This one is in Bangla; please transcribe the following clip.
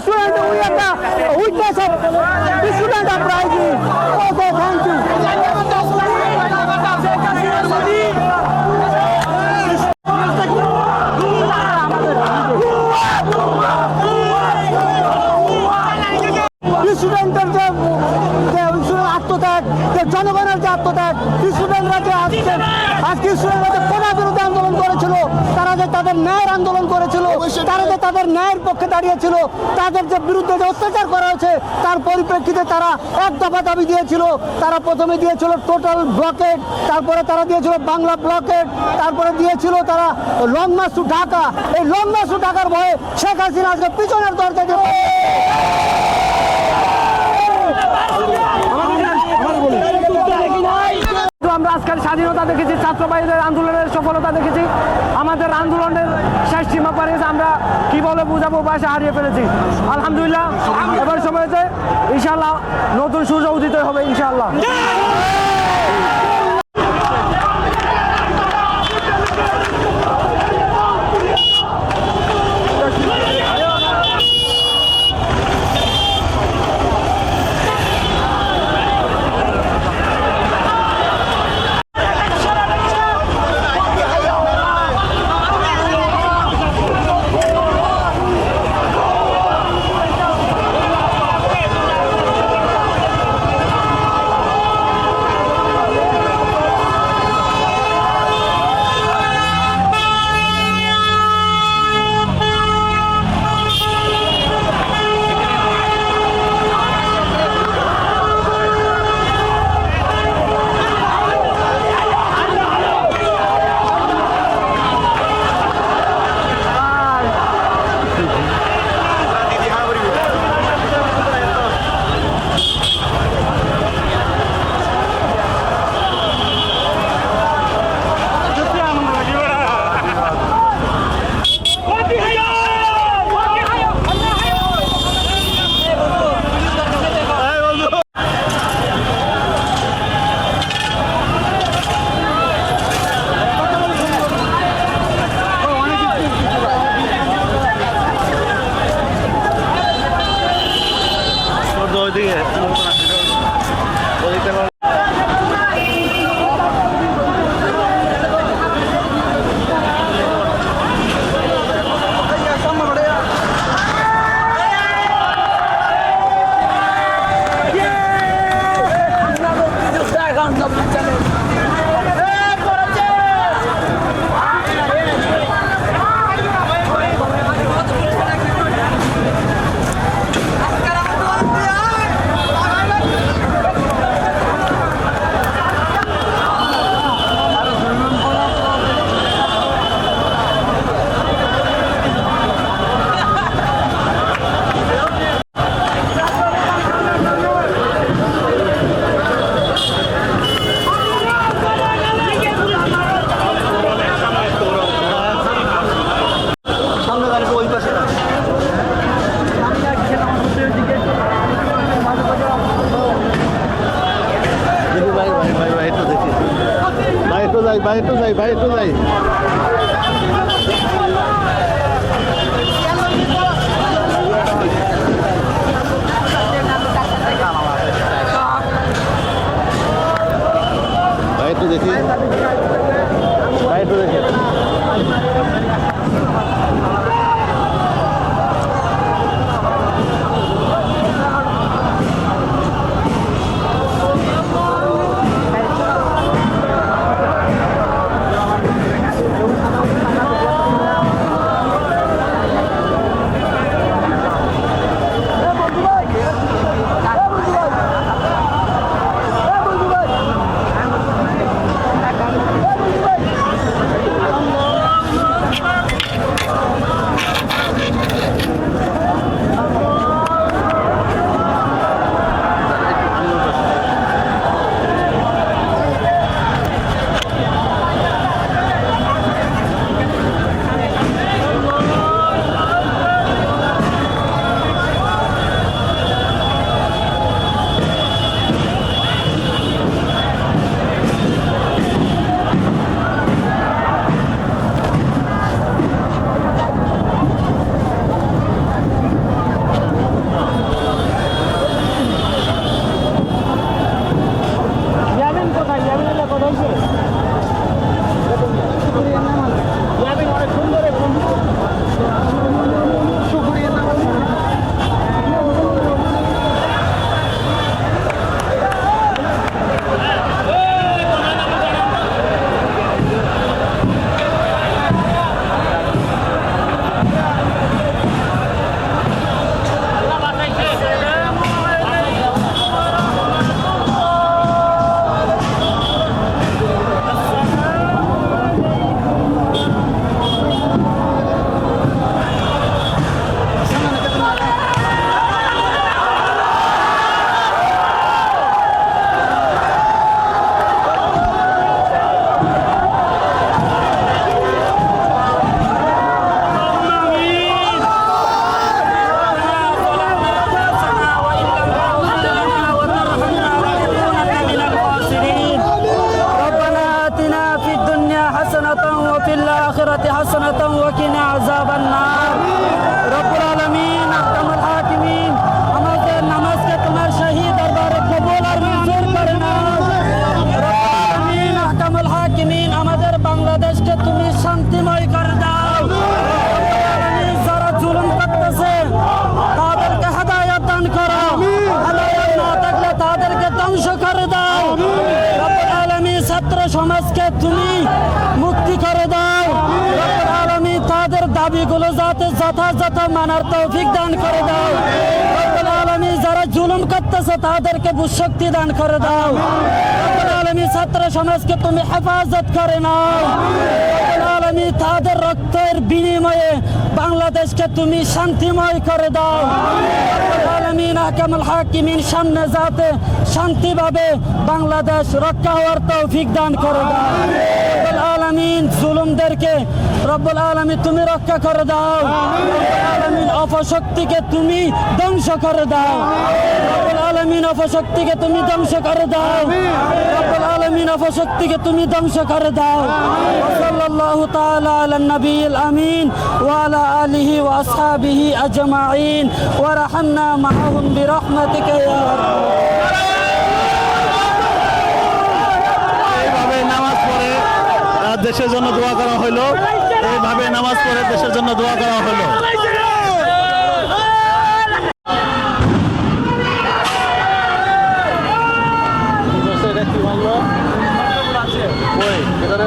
student, we are the, we are the, we are the, we are the, আত্মত্যাগ যে জনগণের যে আত্মত্যাগ স্টুডেন্টরা যে আসছে আজকে স্টুডেন্টরা যে কোনা বিরুদ্ধে আন্দোলন করেছিল। তারা যে তাদের ন্যায়ের আন্দোলন করেছিল তারা যে তাদের ন্যায়ের পক্ষে দাঁড়িয়েছিল তাদের যে বিরুদ্ধে যে অত্যাচার করা হয়েছে তার পরিপ্রেক্ষিতে তারা এক দফা দাবি দিয়েছিল। তারা প্রথমে দিয়েছিল টোটাল ব্লকেট তারপরে তারা দিয়েছিল বাংলা ব্লকেট তারপরে দিয়েছিল তারা লং মাসু ঢাকা এই লং মাসু ঢাকার ভয়ে শেখ হাসিনা আজকে পিছনের দরজা দিয়ে আমরা আজকাল স্বাধীনতা দেখেছি ছাত্র ভাইদের আন্দোলনের সফলতা দেখেছি। আমাদের আন্দোলনের শেষ সীমা পাড়িয়েছে আমরা কি বলে বুঝাবো বাসা হারিয়ে ফেলেছি। আলহামদুলিল্লাহ এবার সময় হয়েছে ইনশাল্লাহ নতুন সুযোগ উদিত হবে ইনশাল্লাহ যাই ভাই একটু যাই ভাই একটু যাই। ভাই একটু দেখি। যথাযথ মানার তৌফিক দান করে দাও। আলমী যারা জুলুম করতেছে, তাদেরকে বুশক্তি দান করে দাও। আলমী ছাত্র সমাজকে তুমি হেফাজত করে নাও। আলামিন তাদের রক্তের বিনিময়ে বাংলাদেশকে তুমি শান্তিময় করে দাও। হাকিমিন সামনে যাতে শান্তিভাবে বাংলাদেশ রক্ষা হওয়ার তৌফিক দান করে দাও। জুলুমদেরকে, রব্বুল তুমি রক্ষা করে দাও। অপশক্তিকে তুমি ধ্বংস করে দাও। রব্বুল আলামিন অপশক্তিকে তুমি ধ্বংস করে দাও। রব্বুল আলামিন অপশক্তিকে তুমি ধ্বংস করে দাও। সাল্লাল্লাহু তাআলা আলা আলিহি ওয়া আসহাবিহি আজমাইন ওয়া রাহামনা মাআহুম বিরহমাতিকা ইয়া এইভাবে নামাজ পড়ে দেশের জন্য দোয়া করা হলো। এইভাবে নামাজ পড়ে দেশের জন্য দোয়া করা হলো। ভিতরে